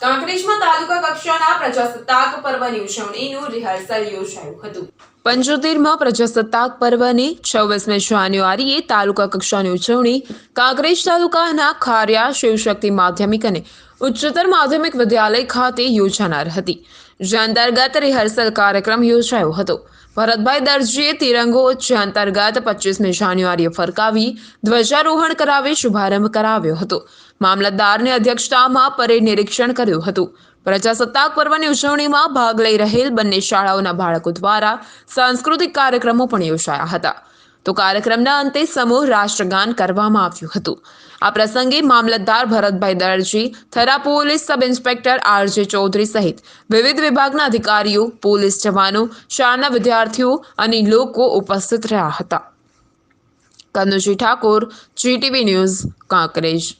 કાંકરેજમાં તાલુકા કક્ષાના પ્રજાસત્તાક પર્વની ઉજવણીનું રિહર્સલ યોજાયું હતું. પંચોતેરમાં પ્રજાસત્તાક પર્વની છવ્વીસમી જાન્યુઆરીએ તાલુકા કક્ષાની ઉજવણી કાંકરેજ તાલુકાના ખારિયા શિવશક્તિ માધ્યમિક અને ઉચ્ચતર માધ્યમિક વિદ્યાલય ખાતે યોજાનાર હતી. જે અંતર્ગત રિહર્સલ કાર્યક્રમ યોજાયો હતો. ભરતભાઈ દરજીએ તિરંગો જે અંતર્ગત પચીસમી જાન્યુઆરીએ ફરકાવી, ધ્વજારોહણ કરાવી, શુભારંભ કરાવ્યો હતો. મામલતદારની અધ્યક્ષતામાં પરેડ નિરીક્ષણ કર્યું હતું. પ્રજાસત્તાક પર્વની ઉજવણીમાં ભાગ લઈ રહેલ બંને શાળાઓના બાળકો દ્વારા સાંસ્કૃતિક કાર્યક્રમો પણ યોજાયા હતા. તો કાર્યક્રમના અંતે સમૂહ રાષ્ટ્રગાન કરવામાં આવ્યું હતું. આ પ્રસંગે મામલતદાર Bharatbhai Darji, Thara police sub inspector R Chaudhary સહિત વિવિધ વિભાગના અધિકારીઓ, પોલીસ જવાનો, શાળાના વિદ્યાર્થીઓ અને લોકો ઉપસ્થિત રહ્યા હતા. Kanuji Thakor GTV news, Kankrej.